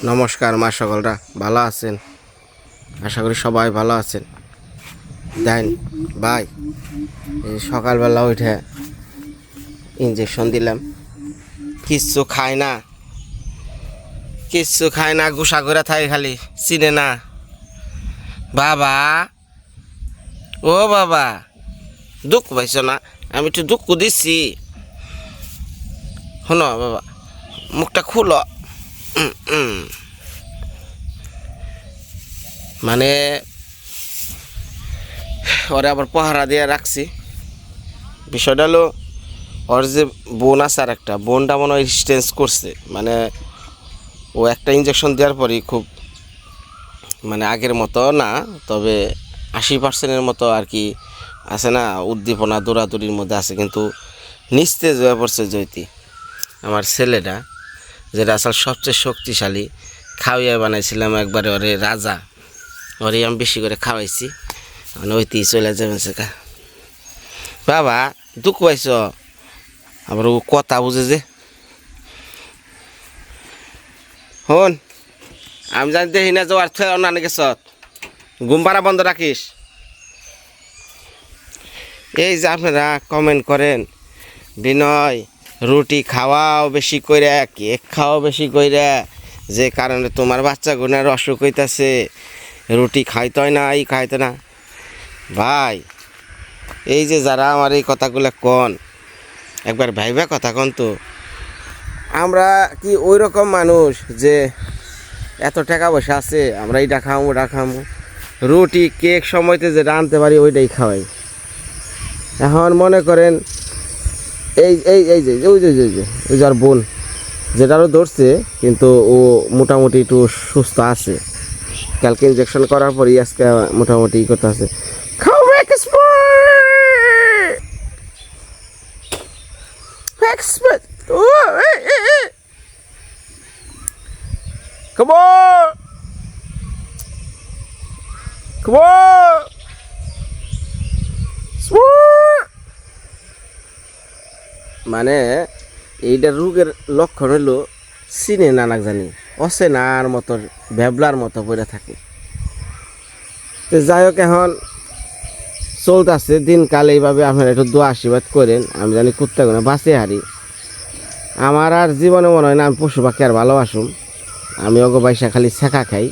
নমস্কার মা সকলরা, ভালো আছেন? আশা করি সবাই ভালো আছেন। দেন ভাই, এই সকালবেলা উঠে ইঞ্জেকশন দিলাম। কিচ্ছু খায় না। কিচ্ছু খায় না, গুসা করে থাকে খালি, চিনে না। বাবা, ও বাবা, দুঃখ পাইছ না? আমি একটু দুঃখ দিচ্ছি। শোনো বাবা, মুখটা খুলো। মানে ওরে আবার পাহারা দিয়ে রাখছি। বিষয়টা হলো, ওর যে বোন আছে আর একটা বোনটা মনে হয় স্টেন্স করছে। মানে ও একটা ইঞ্জেকশন দেওয়ার পরই খুব মানে আগের মতো না, তবে আশি পার্সেন্টের মতো আর কি আছে না, উদ্দীপনা, দৌড়াদৌড়ির মধ্যে আছে। কিন্তু নিস্তেজ হয়ে পড়ছে জয়তি, আমার ছেলেটা। যেটা আসলে সবচেয়ে শক্তিশালী, খাওয়াইয়া বানাইছিলাম একবারে ওরে রাজা। ওরে আমি বেশি করে খাওয়াইছি মানে ওইতেই চলে যাবেন সেকা। বাবা, দুঃখ পাইছ? আবার ও কথা বুঝে যে। হন, আমি জানি দেখি না যে আর থে অন্যান্য গেছ। পাড়া বন্ধ রাখিস। এই যে আপনারা কমেন্ট করেন, বিনয় রুটি খাওয়াও বেশি কইরা, কেক খাওয়াও বেশি কইরা, যে কারণে তোমার বাচ্চা গুনার অসুখ হইতাছে রুটি খাইতে হয় না এই খাইতে না। ভাই, এই যে যারা আমার এই কথাগুলো কন, একবার ভাইবা কথা কন তো, আমরা কি ওই রকম মানুষ যে এত টাকা পয়সা আছে, আমরা এইটা খামো, ওটা খামো। রুটি, কেক সময়তে যে রাঁধতে পারি, ওইটাই খাওয়াই। এখন মনে করেন এই এই এই যে ওই যে ওই যে, ওই যে যার বোন যেটারও ধরছে কিন্তু ও মোটামুটি একটু সুস্থ আছে কালকে ইনজেকশন করার পরই আজকে মোটামুটি ই করতে আছে Come on! Come on! Sweet! মানে এইটা রোগের লক্ষণ হলো চিনে নানাক জানি। অচেনার মতো, ভেবলার মতো পড়ে থাকে। তো যাই হোক এখন চলতেছে, দিনকাল এইভাবে আপনারা একটু দোয়া আশীর্বাদ করেন। আমি জানি কুত্তা গুলো বাঁচে হারি। আমার আর জীবনে মনে হয় না আমি পশু পাখি আর ভালোবাসুম। আমি অগো বাইসা খালি শেখা খাই,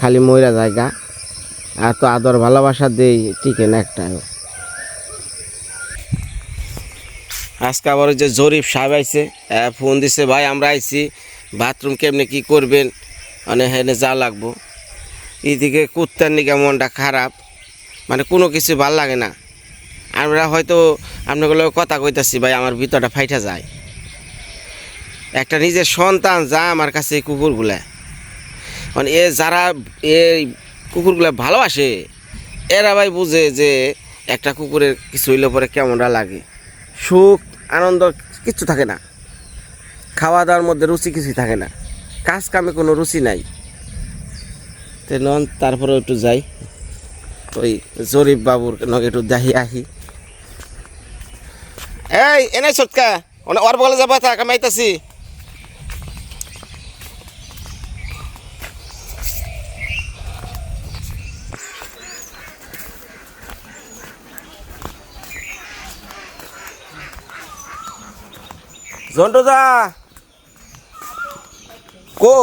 খালি ময়রা জায়গা। আর তো আদর ভালোবাসা দেই, টিকে না একটা আজকে আবার যে জরিফ সাহেব আহ, ফোন দিছে ভাই আমরা আইছি বাথরুম কেমনে কি করবেন? মানে হেনে যা লাগবো। এদিকে কুত্তার নিকে মনটা খারাপ মানে কোনো কিছু ভালো লাগে না। আমরা হয়তো আপনাগুলো কথা কইতাছি ভাই আমার ভিতরটা ফাইটা যায়। একটা নিজের সন্তান যা আমার কাছে এই কুকুরগুলা। মানে এ যারা এই কুকুরগুলা ভালোবাসে এরা ভাই বুঝে যে একটা কুকুরের কিছু হইলে পরে কেমনটা লাগে? সুখ আনন্দ কিছু থাকে না। খাওয়া দাওয়ার মধ্যে রুচি কিছুই থাকে না। কাজ কামে কোনো রুচি নাই। তো নন তারপরে একটু যাই। ওই জরিফ বাবুর নগে একটু দাহি আহি এই, এনে সটকা ওর বলে যাবা থাক আমি আইতাছি দা কো।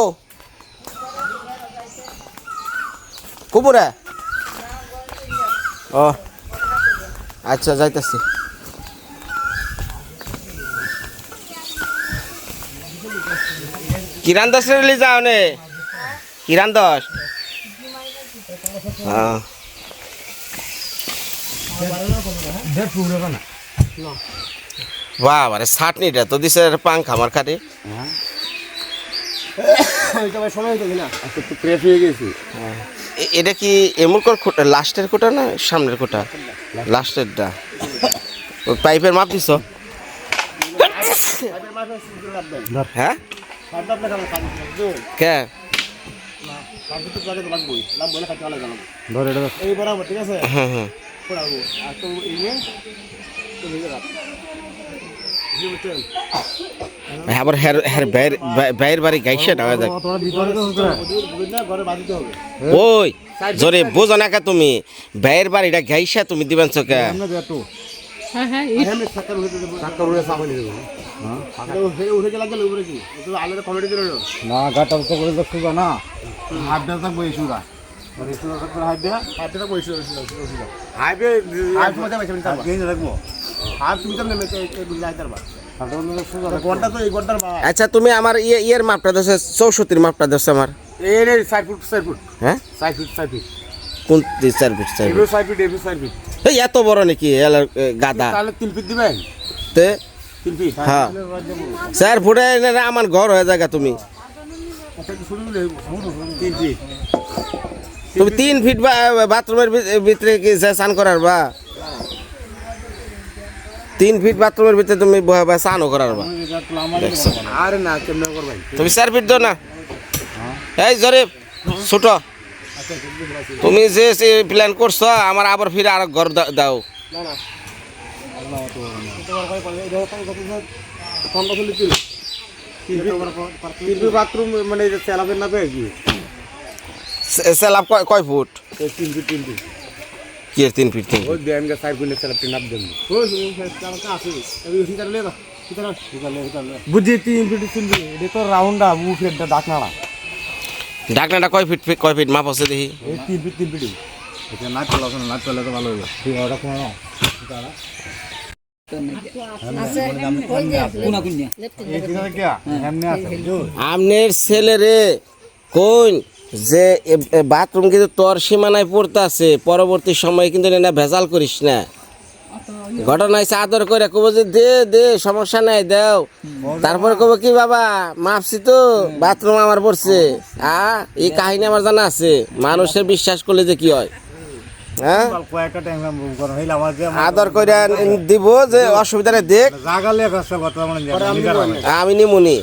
কুপুরে ও আচ্ছা যাইতেছি। কিরান দাস রেলি যাও নে? কিরান দাস হ্যাঁ বাহ বারে ছাটনিটা তো দিছে পাঙ্খা আমার খাটে। এ- এটা কি এমুরকর কোটা লাস্টের কোটা না সামনের কোটা লাস্টেরটা। ওই পাইপের মাপ দিছ? হ্যাঁ? কে? এই বরাবর ঠিক আছে? হ্যাঁ হ্যাঁ পড়াবো আর তো এই নিয়ে তো ভেজে রাখ আবার হের হের বাইর বাইর বাড়ি গাইছে না হবে ওই জোরে বোঝো না কা তুমি। বাইর বাড়িটা গাইছা তুমি দিবেন চোখে। হ্যাঁ হ্যাঁ হ্যাঁ না গাটা তো করে তো সুদা না। হাড্ডা মানে সুদা তো হাড্ডা হাড্ডা সুদা হাইবে হাইবে রাখব আর তুমি তো নেমে বা আচ্ছা তুমি আমার ইয়ে ইয়ের মাপটা দোষ চৌষট্টির মাপটা দোষ আমার। এই রে ফুট সাইড ফুট। হ্যাঁ? Side foot side foot. কোন চার ফিট চার এগুলো সাইড ফুট এগুলো সাইড ফুট। এই এত বড় নাকি এ, গাদা? তাহলে তিন ফিট দিবেন তে? তিন ফিট। হ্যাঁ। চার ফুটে আমার ঘর হয়ে জায়গা তুমি। তিন ফিট। তুমি তিন ফিট বা বাথরুমের ভিতরে কি স্নান করার বা? তিন ফিট বাথরুমের ভিতরে তুমি স্নানও করার আরে না কেমন তুমি চার ফিট দাও না। এই জরিফ ছোট। তুমি যে প্ল্যান করছ আমার আবার ফিরে আর ঘর দা- দাও। বাথরুম মানে চালাবেন না কি? সে- কয় কয় ফুট? তিন ফিট তিন ফিট কি তিন ফিট তিন ওই? ব্যায়াম কে সাইড করলে চালাতে নাপ দেন। বুঝি তিন ফিট তিন ফিট এটা তো রাউন্ডা মু ফিটটা ডাক না ঢাকনাটা কয় ফিট কয় ফিট মাপ আছে দেখি। এই তিন ফিট তিন ফিট এটা না চলা না চলে তো ভালো হবে ঠিক ওটা কোন আমনের ছেলেরে কোন যে বাথরুম কিন্তু তোর সীমানায় পড়তাছে পরবর্তী সময় কিন্তু না ভেজাল করিস না। ঘটনা হয়েছে আদর করে কব যে দে দে সমস্যা নাই দেও। তারপরে কব কি বাবা মাপছি তো বাথরুম আমার পড়ছে। আ এই কাহিনী আমার জানা আছে মানুষের বিশ্বাস করলে যে কি হয়। হ্যাঁ আদর করে দিব যে অসুবিধা নেই দেখ। জাগালে আমি নিমুনি।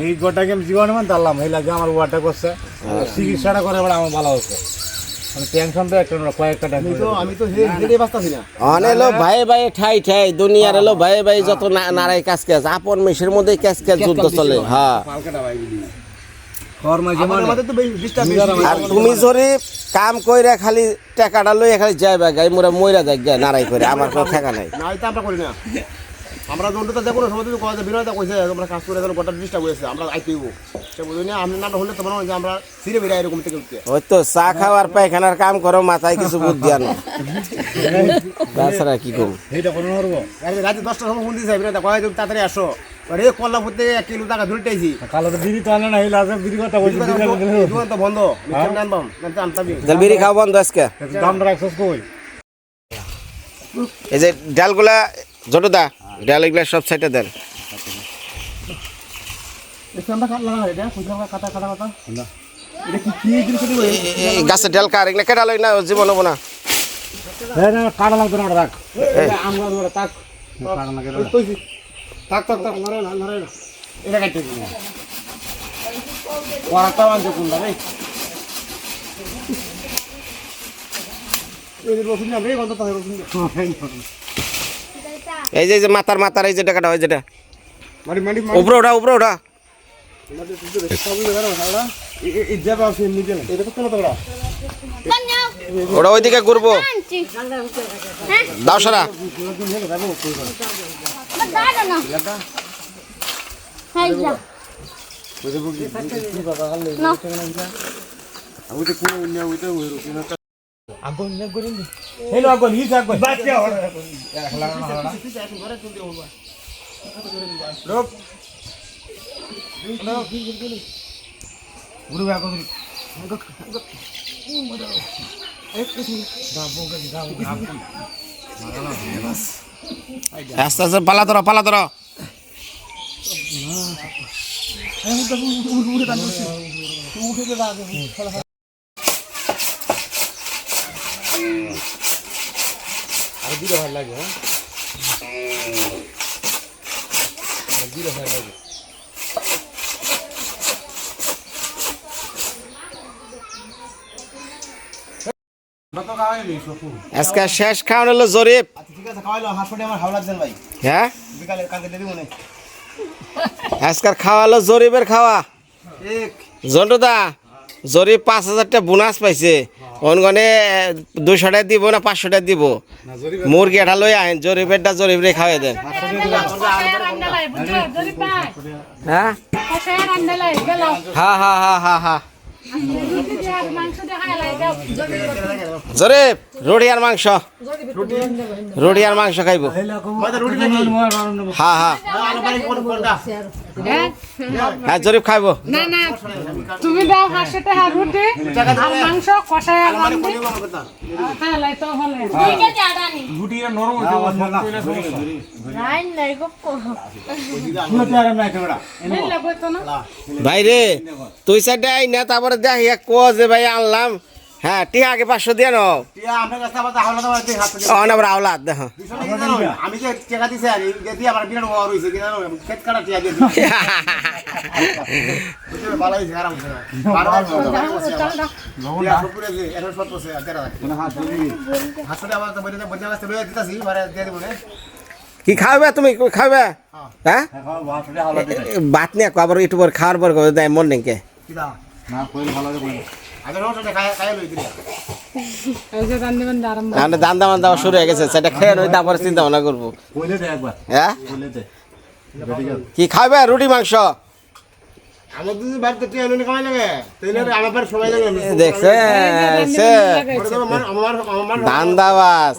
এই গোটাকে আমি জীবন মান দাঁড়লাম হইলা যে আমার ওয়াটা করছে। চিকিৎসাটা করে এবার আমার ভালো হচ্ছে। টেনশন তো একটা না, কয়েকটা টাইম আমি তো হেডে বাঁচতাছি না। অনে লো ভাই ভাই ঠাই ঠাই দুনিয়ার এলো ভাই ভাই যত না- কাজ কাজ আপন মেশের মধ্যে কাজ কাজ যুদ্ধ চলে হ্যাঁ। পালকাটা ভাই দিদি খর মাঝে আমাদের তো ডিস্টার্ব আর তুমি যদি কাম কইরা খালি টাকাটা লইয়া খালি যাইবা গাই মোরা মইরা যাই নারাই করে আমার কোনো টাকা নাই। আমরা দণ্ডটা দেখো না সময় তো কয়েছে বিনয়টা কইছে আমরা কাজ করে গোটা ডিস্টার্ব হয়েছে আমরা আইতেইব সে বুঝি না আপনি না হলে তো মনে যে আমরা সিরে এরকম থেকে উঠতে। ওই তো চা খাওয়ার পায়খানার কাম করো মাথায় কিছু বুদ্ধি আনো। তাছাড়া কি করব? এইটা কোনো করব রাতে দশটার সময় ফোন দিয়েছে বিনয়টা কয় তুমি তাড়াতাড়ি আসো? আরে থেকে এক কিলো টাকা ধরতেছি কালো তো বিড়ি তো আনে না এই লাজে বিড়ি কথা বলছি দোকান তো বন্ধ নাতে আনতাবি তাহলে বিড়ি খাওয়া বন্ধ আজকে? দামটা রাখছিস কই? এই যে ডালগুলা জটুদা? ডাল এগুলা সব সাইডে দেন। লাগা গাছের ডাল কার? এগুলা কেটা লই না জীবন হব না। না কাটা না রাখ। লাগে নরে না নরে না। এটা কাটতে দিন কোনটা রে? এই রসুন না রে গন্ধ তো রসুন এই যে এই যে মাথার মাথার এই যে টাকাটা হয় যেটা মারি মারি উপরে ওঠা উপরে ওঠা। এই যাবা আছে নিচে এটা তো কোনো তো ওরা ওটা ওইদিকে ঘুরবো দাও সারা আমি তো কোনো অন্য হইতে ওই রসুন হেলো আগুন হিস আগুন আস্তে আস্তে পালা ধরো পালা ধরো আজকে শেষ খাওয়ান হলো জরিপ। ঠিক আছে খাওয়াইলো হাসপাতালে আমার হাওলা দেন ভাই। হ্যাঁ? কালকে কালকে দিয়ে দিব না আজকাল খাওয়ালো জরিপের খাওয়া। জন্টুদা জরিপ পাঁচ হাজারটা বোনাস পাইছে অনগনে দুইশো টাকা দিব না পাঁচশো টাকা দিব। মুরগি এটা লই আইন জরিপেরটা জরিপরে খাওয়াই দেন হ্যাঁ হ্যাঁ হ্যাঁ হ্যাঁ হ্যাঁ হ্যাঁ জরিপ রুটি আর মাংস। রুটি আর মাংস খাইব। হ্যাঁ হ্যাঁ কোন কোনটা হ্যাঁ জরিপ খাইব। না না তুমি দাও টাকা রুটি আর মাংস কষায় আর মানে তাহলে তো হলে। রুটিটা নরম হইছে এই লাগবে তো না? ভাই রে তুই সাইডে আই না তারপরে দেখ কো যে ভাই আনলাম। হ্যাঁ টিয়া আগে পাঁচশো দিয়ে নাও। টিয়া আমরা কাছে আবার তাহলে তো আমাদের হাত থেকে অন আবার আওলাদ দেখ? আমি যে টাকা দিছি আর দিয়ে আমার বিরাট বড় হইছে কি জানো? খেত কাটা টিয়া দিয়ে কি খাবে তুমি? খাবে হ্যাঁ। বাত নিয়ে কো আবার একটু পর খাওয়ার পর দেয় মন নেই কে না ভালো দান দামান দেওয়া শুরু হয়ে গেছে সেটা খেয়ে নই তারপরে চিন্তা ভাবনা করব। কইলে দে একবার। হ্যাঁ? কি খাবে রুটি মাংস? ধান্দাবাজ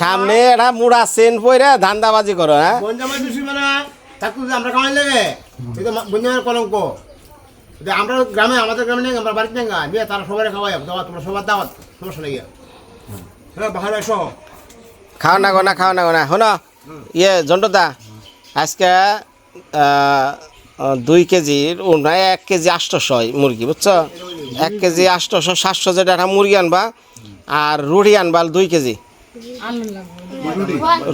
সামনে একটা মুড়া সেন পইরা ধান্দাবাজি করো হ্যাঁ? মানে আমরা কামাই লাগে কলঙ্ক। আমরা গ্রামে আমাদের গ্রামে নেই আমরা বাড়িতে নেই নিয়ে তারা সবাই খাওয়াই দাওয়াত তোমরা সবার দাওয়াত সমস্যা নেই। হ্যাঁ বাহার এসো খাও না গো না খাও না গো না। শোনো ইয়ে জন্টুদা আজকে দুই কেজির নয় এক কেজি আটশোশো মুরগি বুঝছ? এক কেজি আটশোশো সাতশো যেটা একটা মুরগি আনবা আর রুটি আনবা দুই কেজি।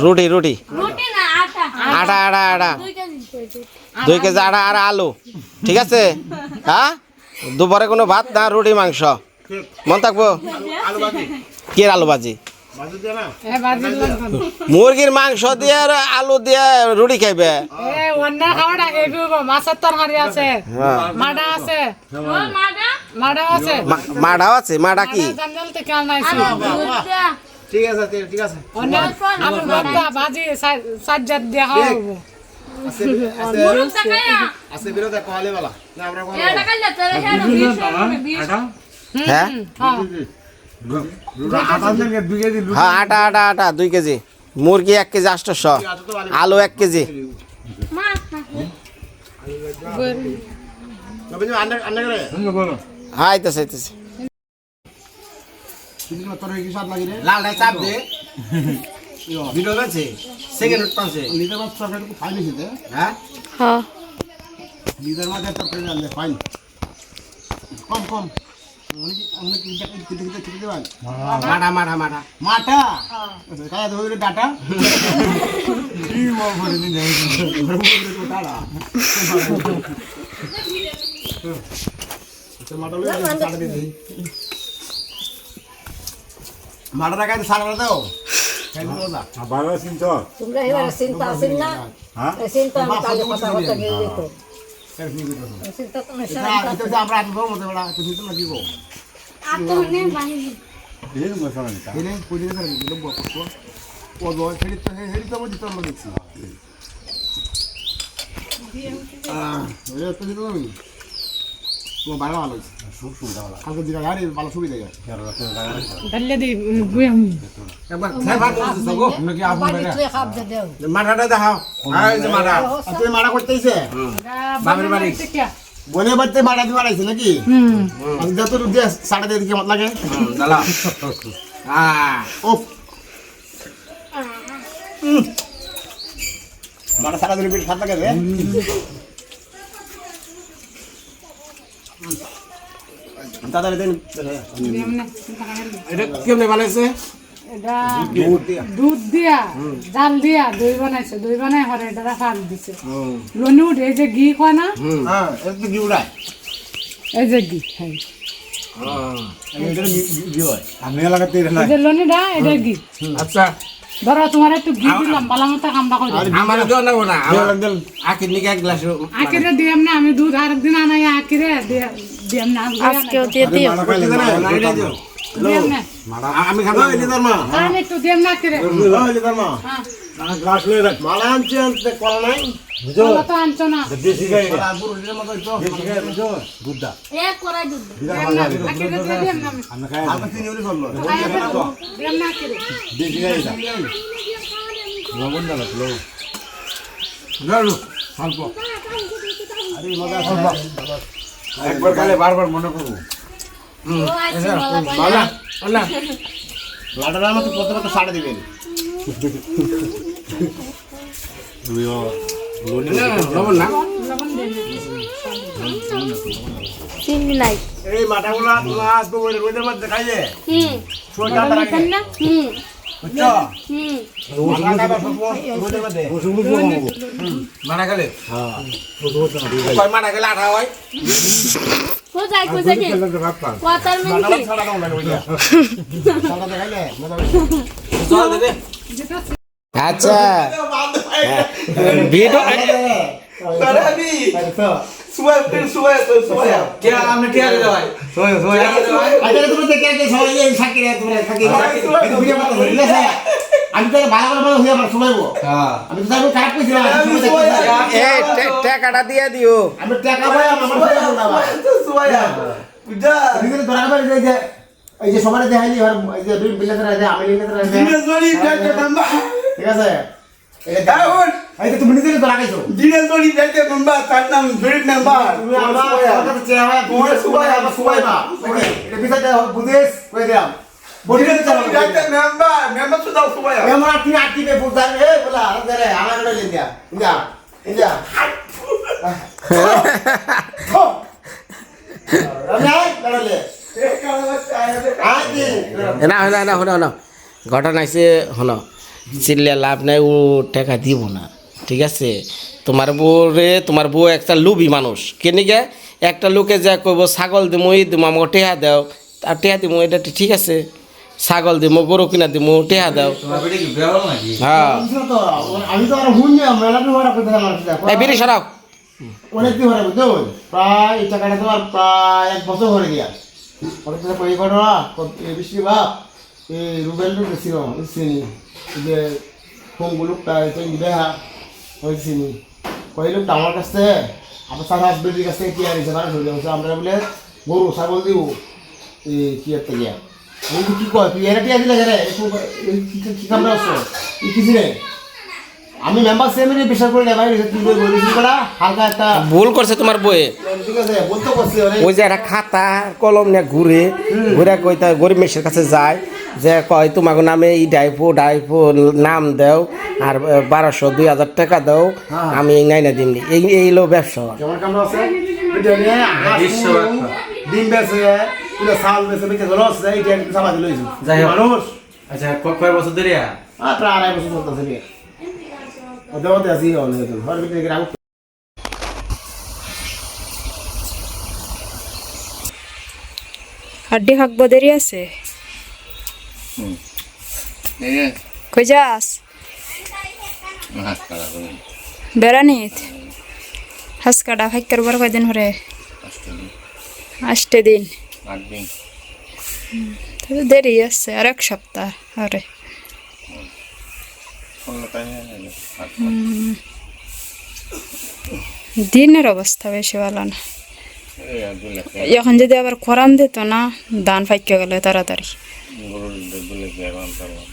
রুটি রুটি। রুটি আটা আটা আটা। আটা দুই কেজি দুই কেজি আটা আর আলু ঠিক আছে? হ্যাঁ? দুপুরে কোনো ভাত না রুটি মাংস? মন থাকব? কি আলু ভাজি? মুরগির মাংস দিয়ে আর আলু দিয়ে রুটি খাইবে? এ অন্য খাওয়াটা এবি মাছের তরকারি আছে। মাডা আছে মাডা মাডা আছে মাডাও আছে মাডা কি ঠিক আছে ঠিক- আছে ভাজি হ্যাঁ আটা আটা আটা দুই কেজি। মুরগি এক কেজি আটশোশো আলু এক কেজি। হ্যাঁ আইতেছে আইতেছে। লাল চাপ দে। ভিডিও আছে সেকেন্ড পাঁচে লিটার মাছ তরকারি একটু ফাইন হয়েছে। হ্যাঁ হ্যাঁ লিটার মাছ তরকারি রান্না ফাইন কম কম মাটা ডাটা মাটা কাছে সাড়ে দাও দাও ভালো তোমরা এবারে চিন্তা আছেন না হ্যাঁ চিন্তা আমি কালে কথাবার্তা গিয়ে যেত চিন্তা তো নেই আমরা আজ মতো বড় তুমি তো লাগি গো আতো নে বাহিনী এই মশলা নিতা এনে পুজো করে দিল বক ও গো হেডি তো হেডি তো মধ্যে তো লাগছে আহ ওরে তো দিলো নি তো ভালো ভালো সুপ সুবিধা হলা কালকে দিলা গাড়ি ভালো সুবিধা গেছে। ডাল্লে দি গুয়াম একবার খাবার করতেছ নাকি আপন বাড়ি মাঠাটা দেখাও। মারা বনে বাড়তে মারা দি মারাইছে নাকি? হুম। আমি যত রূপ দিয়ে সাড়ে দিয়ে কেমন লাগে। দালা হ্যাঁ ও মারা সারা দিন পেট খাত লাগে দাদা দেন। এটা কেমনে বানাইছে? এটা দুধ দিয়া জাল দিয়া দই বানাইছে। দই বানাই হরে এটা ফাল দিছে। লনি উঠে এই যে ঘি কয় না? হ্যাঁ এই যে ঘি হ্যাঁ। গিউ হয়। আমি লাগাতে এই যে লনিটা এটা ঘি। আচ্ছা। ধরো তোমার একটু ঘি দিলাম ভালো মতো কামড়া করে। আমার দেওয়া নেব না আমার আখির নিকে এক গ্লাস আখিরে দিয়াম না আমি দুধ আরেকদিন আনাই আখিরে দিয়াম না আজকে দিয়ে দিও দিয়াম না আমি মা আমি একটু দিয়াম না আখিরে হ্যাঁ গ্লাস লয়ে রাখ মালা আনছি আনতে কলা নাই তো তো লবণ না লাগল অল্প একবার খালে বারবার মনে করব। আচ্ছা লাটার মতো কত কত সাড়ে দিবেন। এই মাথাগুলা মাছ ওই রোদের মধ্যে খাইয়ে হুম সোজা তারা আঠা হয় আচ্ছা। ভিডিও কে আমি আমি তো ভালো করে ভালো হইয়া পার সময়বো হ্যাঁ আমি তো তারপর খারাপ কইছিলাম। এই টাকাটা দিয়ে দিও আমি টাকা আমার ধরা এই যে এই যে সবার দেখাইলি আর এই যে বিল্লাতে আছে? আমি লিখতে আছে ঠিক আছে তুমি নিজে ধরা খাইছো তুমি আমার আমার কাছে চেহারা তোমার সুবাই আমার সুবাই মা ওকে এটা বিষয়টা বুঝিস কই দিলাম। বডিতে চালাবো এমন আর তিন আটটি পে বুঝার এ বলা আরে আমার লিন দিয়া আই আই না না না হনো হনো ঘটনা আছে হনো চিল্লে লাভ নাই, ও টাকা দিব না। ঠিক আছে? তোমার বউরে, তোমার বউ একটা লুবি মানুষ। কেনিকে একটা লোকে যা কইব, ছাগল দিমু ই দিমু, আমাকে টেহা দাও। আর টেহা দিমু, এটা ঠিক আছে? ছাগল দিমু গরু কিনা দিমু, টেহা দাও। হ্যাঁ। সরাও। অনেক দিন বুঝছ প্রায় এই টাকাটা প্রায় এক বছর হয়ে গিয়া। পরে তো কই করো না। এই বৃষ্টি বাপ, এই রুবেল চিনি। যে ফোনগুলো লোকটা তো দেখা ওই চিনি। কই লোকটা আমার কাছে আমার সারা হাসবেন্ডের কাছে কি হিসেবে ধরে আমরা বলে গরু ছাগল দিব এই কি একটা গিয়া আমি বলি, কি কয় তুই এরা টিয়া দিলে রে কি কামড়া আছে? এই কিছু নেই আমি মেম্বার সেমিনে বিশ্বাস করি না ভাই তুই করা হালকা একটা ভুল করছে তোমার বউয়ে ঠিক আছে বলতে করছি ওই যে একটা খাতা কলম নিয়ে ঘুরে ঘুরে কইতা গরিব মেশের কাছে যায়। যে কয় তোমাকে নামে এই ডাইফো ডাইফো নাম দাও আর বারোশো দুই হাজার টাকা দাও আমি এই নাই না দিন এই এই লো ব্যবসা। ডিম চাল বেঁচে। মানুষ। আচ্ছা কয় বছর ধরে? আর আড়াই বছর চলতেছে। নিয়ে দেওয়াতে আছি হল ঘর ভিতরে গ্রাম হাড্ডি হাঁকবো দেরি আছে? কই যাস বেড়ানিত হাঁস কাটা ফাইক করবার কয়দিন হরে আষ্টে দিন দেরি আছে আর এক সপ্তাহ হরে দিনের অবস্থা বেশি ভালো না এখন যদি আবার খরান দিত না ধান ফাইকে গেলে তাড়াতাড়ি Jai Mal.